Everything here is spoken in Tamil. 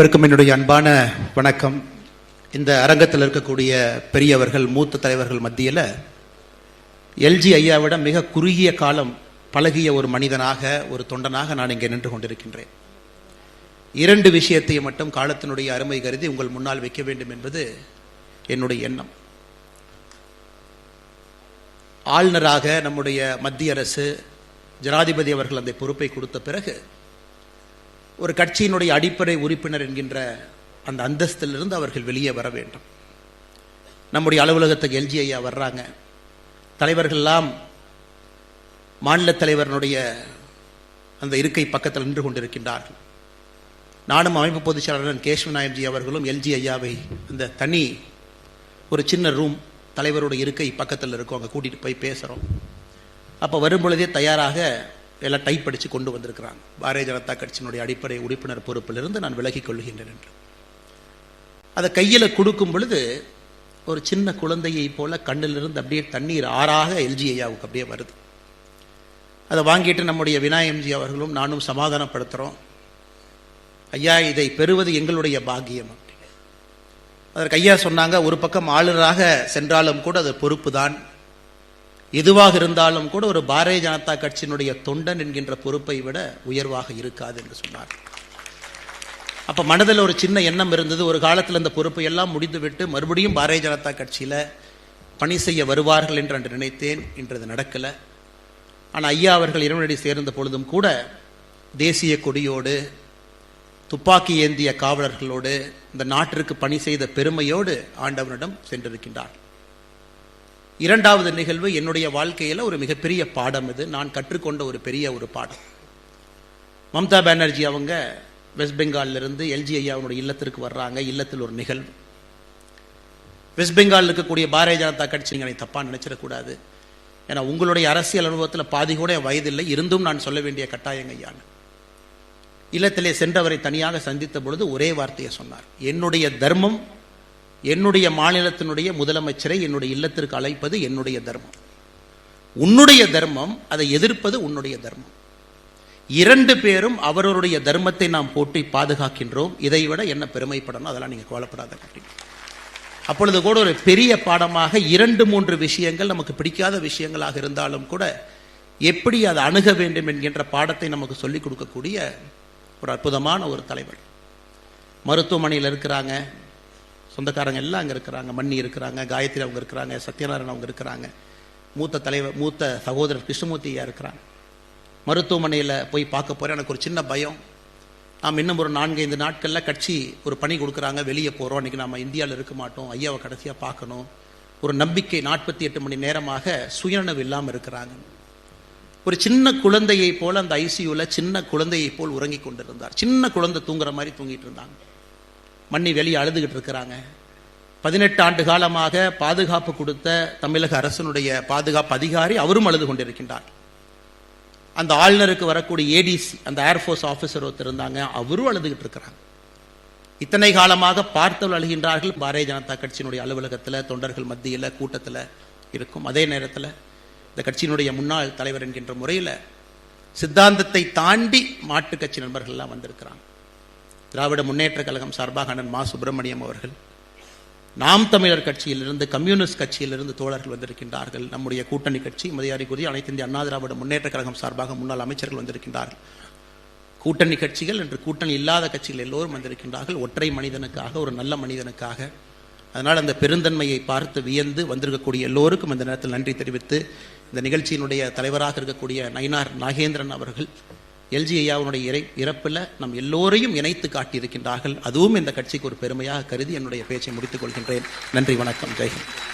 அனைவருக்கும் என்னுடைய அன்பான வணக்கம். இந்த அரங்கத்தில் இருக்கக்கூடிய பெரியவர்கள் மூத்த தலைவர்கள் மத்தியில் எல்ஜி ஐயாவிடம் மிக குறுகிய காலம் பழகிய ஒரு மனிதனாக ஒரு தொண்டனாக நான் இங்கே நின்று கொண்டிருக்கின்றேன். இரண்டு விஷயத்தை மட்டும் காலத்தினுடைய அருமை கருதி உங்கள் முன்னால் வைக்க வேண்டும் என்பது என்னுடைய எண்ணம். ஆளுநராக நம்முடைய மத்திய அரசு ஜனாதிபதி அவர்கள் அந்த பொறுப்பை கொடுத்த பிறகு ஒரு கட்சியினுடைய அடிப்படை உறுப்பினர் என்கின்ற அந்த அந்தஸ்திலிருந்து அவர்கள் வெளியே வர வேண்டும். நம்முடைய அலுவலகத்துக்கு எல்ஜி ஐயா வர்றாங்க. தலைவர்கள்லாம் மாநில தலைவரனுடைய அந்த இருக்கை பக்கத்தில் நின்று கொண்டிருக்கின்றார்கள். நானும் அமைப்பு பொதுச் செயலாளர் கேஷ்வ நாயம்ஜி அவர்களும் எல்ஜி ஐயாவை அந்த தனி ஒரு சின்ன ரூம் தலைவருடைய இருக்கை பக்கத்தில் இருக்கும். அங்கே கூட்டிகிட்டு போய் பேசுகிறோம் அப்போ வரும் பொழுதே தயாராக எல்லாம் டைப் அடித்து கொண்டு வந்திருக்கிறாங்க. பாரதிய ஜனதா கட்சியினுடைய அடிப்படை உறுப்பினர் பொறுப்பிலிருந்து நான் விலகிக் கொள்கின்றேன் என்று. அதை கையில் கொடுக்கும் பொழுது ஒரு சின்ன குழந்தையை போல கண்ணிலிருந்து அப்படியே தண்ணீர் ஆறாக எல்ஜி ஐயாவுக்கு அப்படியே வருது. அதை வாங்கிட்டு நம்முடைய வினாய் அவர்களும் நானும் சமாதானப்படுத்துகிறோம் ஐயா இதை பெறுவது எங்களுடைய பாக்கியம் அதற்கு ஐயா சொன்னாங்க ஒரு பக்கம் ஆளுநராக சென்றாலும் கூட அது பொறுப்பு தான் எதுவாக இருந்தாலும் கூட ஒரு பாரதிய ஜனதா கட்சியினுடைய தொண்டன் என்கின்ற பொறுப்பை விட உயர்வாக இருக்காது என்று சொன்னார். அப்போ மனதில் ஒரு சின்ன எண்ணம் இருந்தது. ஒரு காலத்தில் அந்த பொறுப்பை எல்லாம் முடிந்துவிட்டு மறுபடியும் பாரதிய ஜனதா கட்சியில பணி செய்ய வருவார்கள் என்று அன்று நினைத்தேன். என்றது நடக்கலை. நடக்கல ஆனால் ஐயா அவர்கள் இறைவனடி சேர்ந்த பொழுதும் கூட தேசிய கொடியோடு துப்பாக்கி ஏந்திய காவலர்களோடு இந்த நாட்டிற்கு பணி செய்த பெருமையோடு ஆண்டவனிடம் சென்றிருக்கின்றார். இரண்டாவது நிகழ்வு என்னுடைய வாழ்க்கையில் ஒரு மிகப்பெரிய பாடம் இது. நான் கற்றுக்கொண்ட ஒரு பெரிய ஒரு பாடம். மம்தா பானர்ஜி அவங்க வெஸ்ட் பெங்கால்ல இருந்து எல்ஜி ஐயாவுடைய இல்லத்திற்கு வர்றாங்க. இல்லத்தில் ஒரு நிகழ்வு. வெஸ்ட் பெங்கால் இருக்கக்கூடிய பாரதிய ஜனதா கட்சி நீங்கள் தப்பா நினச்சிடக்கூடாது. ஏன்னா உங்களுடைய அரசியல் அனுபவத்தில் பாதி கூட என் வயதில்லை. இருந்தும் நான் சொல்ல வேண்டிய கட்டாயங்க ஐயான் இல்லத்திலே சென்றவரை தனியாக சந்தித்த பொழுது ஒரே வார்த்தையை சொன்னார். என்னுடைய தர்மம் என்னுடைய மாநிலத்தினுடைய முதலமைச்சரை என்னுடைய இல்லத்திற்கு அழைப்பது என்னுடைய தர்மம். உன்னுடைய தர்மம் அதை எதிர்ப்பது உன்னுடைய தர்மம். இரண்டு பேரும் அவரவருடைய தர்மத்தை நாம் போட்டி பாதுகாக்கின்றோம். இதை விட என்ன பெருமைப்படணும்? அதெல்லாம் நீங்கள் கவலைப்படாத அப்படின்னு அப்பொழுது கூட ஒரு பெரிய பாடமாக இரண்டு மூன்று விஷயங்கள் நமக்கு பிடிக்காத விஷயங்களாக இருந்தாலும் கூட எப்படி அதை அணுக வேண்டும் என்கின்ற பாடத்தை நமக்கு சொல்லிக் கொடுக்கக்கூடிய ஒரு அற்புதமான ஒரு தலைவர். மருத்துவமனையில் இருக்கிறாங்க. சொந்தக்காரங்க எல்லாம் அங்கே இருக்கிறாங்க. மன்னி இருக்கிறாங்க காயத்ரி அவங்க இருக்கிறாங்க சத்யநாராயணன் அவங்க இருக்கிறாங்க. மூத்த தலைவர் மூத்த சகோதரர் கிருஷ்ணமூர்த்தியாக இருக்கிறாங்க. மருத்துவமனையில் போய் பார்க்க போகிறேன் எனக்கு ஒரு சின்ன பயம். நாம் இன்னும் ஒரு நான்கு ஐந்து நாட்களில் கட்சி ஒரு பணி கொடுக்குறாங்க. வெளியே போகிறோம் அன்றைக்கி நம்ம இந்தியாவில் இருக்க மாட்டோம். ஐயாவை கடைசியாக பார்க்கணும். ஒரு நம்பிக்கை நாற்பத்தி எட்டு மணி நேரமாக சுயநனவு இல்லாமல் இருக்கிறாங்க. ஒரு சின்ன குழந்தையை போல் அந்த ஐசியூவில் சின்ன குழந்தையை போல் உறங்கி கொண்டிருந்தார். சின்ன குழந்தை தூங்குற மாதிரி தூங்கிட்டு இருந்தாங்க. மண்ணி வெளியே அழுதுகிட்டு இருக்கிறாங்க. பதினெட்டு ஆண்டு காலமாக பாதுகாப்பு கொடுத்த தமிழக அரசனுடைய பாதுகாப்பு அதிகாரி அவரும் அழுது கொண்டிருக்கின்றார். அந்த ஆளுநருக்கு வரக்கூடிய ஏடிசி அந்த ஏர்ஃபோர்ஸ் ஆஃபீஸர் ஒருத்தர் இருந்தாங்க அவரும் அழுதுகிட்டு இருக்கிறாங்க. இத்தனை காலமாக பார்த்தவள் அழுகின்றார்கள். பாரதிய ஜனதா கட்சியினுடைய அலுவலகத்தில் தொண்டர்கள் மத்தியில் கூட்டத்தில் இருக்கும். அதே நேரத்தில் இந்த கட்சியினுடைய முன்னாள் தலைவர் என்கின்ற முறையில் சித்தாந்தத்தை தாண்டி மாட்டு கட்சி நண்பர்கள்லாம் வந்திருக்கிறாங்க. திராவிட முன்னேற்ற கழகம் சார்பாக அண்ணன் மா சுப்பிரமணியம் அவர்கள். நாம் தமிழர் கட்சியிலிருந்து கம்யூனிஸ்ட் கட்சியிலிருந்து தோழர்கள் வந்திருக்கின்றார்கள். நம்முடைய கூட்டணி கட்சி மதியாரிக்குரிய அனைத்து இந்திய அண்ணா திராவிட முன்னேற்ற கழகம் சார்பாக முன்னாள் அமைச்சர்கள் வந்திருக்கின்றார்கள். கூட்டணி கட்சிகள் என்று கூட்டணி இல்லாத கட்சிகள் எல்லோரும் வந்திருக்கின்றார்கள். ஒற்றை மனிதனுக்காக ஒரு நல்ல மனிதனுக்காக. அதனால் அந்த பெருந்தன்மையை பார்த்து வியந்து வந்திருக்கக்கூடிய எல்லோருக்கும் இந்த நேரத்தில் நன்றி தெரிவித்து இந்த நிகழ்ச்சியினுடைய தலைவராக இருக்கக்கூடிய நயினார் நாகேந்திரன் அவர்கள் எல்ஜி ஐயாவுடைய இறை இறப்பில் நம் எல்லோரையும் இணைத்து காட்டியிருக்கின்றார்கள். அதுவும் இந்த கட்சிக்கு ஒரு பெருமையாக கருதி என்னுடைய பேச்சை முடித்துக் கொள்கின்றேன். நன்றி வணக்கம். ஜெய்ஹிந்த்